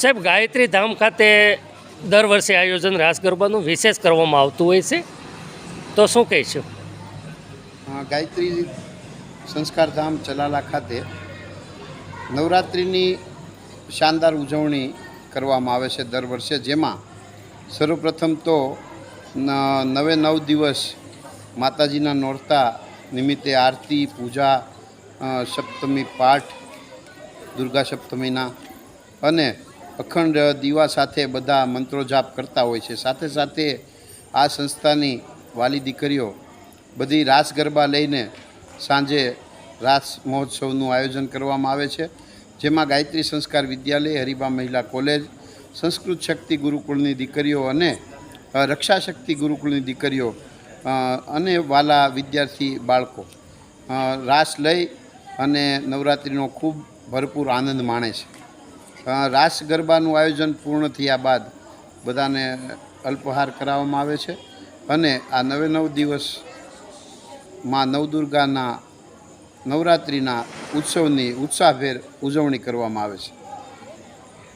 સાહેબ, ગાયત્રી ધામ ખાતે દર વર્ષે આયોજન રાસ ગરબાનું વિશેષ કરવામાં આવતું હોય છે. તો શું કહીશું? ગાયત્રી સંસ્કાર ધામ ચલાલા ખાતે નવરાત્રિની શાનદાર ઉજવણી કરવામાં આવે છે દર વર્ષે, જેમાં સર્વપ્રથમ તો નવે નવ દિવસ માતાજીના નોરતા નિમિત્તે આરતી, પૂજા સપ્તમી પાઠ, દુર્ગા સપ્તમીના અને અખંડ દીવા સાથે બધા મંત્રો જાપ કરતા હોય છે. સાથે સાથે આ સંસ્થાની વાલી દીકરીઓ બધી રાસ ગરબા લઈને સાંજે રાસ મહોત્સવનું આયોજન કરવામાં આવે છે. જેમાં ગાયત્રી સંસ્કાર વિદ્યાલય, હરિબા મહિલા કોલેજ, સંસ્કૃત શક્તિ ગુરુકુળની દીકરીઓ અને રક્ષા શક્તિ ગુરુકુળની દીકરીઓ અને વાલા વિદ્યાર્થી બાળકો રાસ લઈ અને નવરાત્રિનો ખૂબ ભરપૂર આનંદ માણે છે. રાસ ગરબાનું આયોજન પૂર્ણ થયા બાદ બધાને અલ્પહાર કરાવવામાં આવે છે અને આ નવે નવ દિવસમાં નવદુર્ગાના નવરાત્રિના ઉત્સવની ઉત્સાહભેર ઉજવણી કરવામાં આવે છે.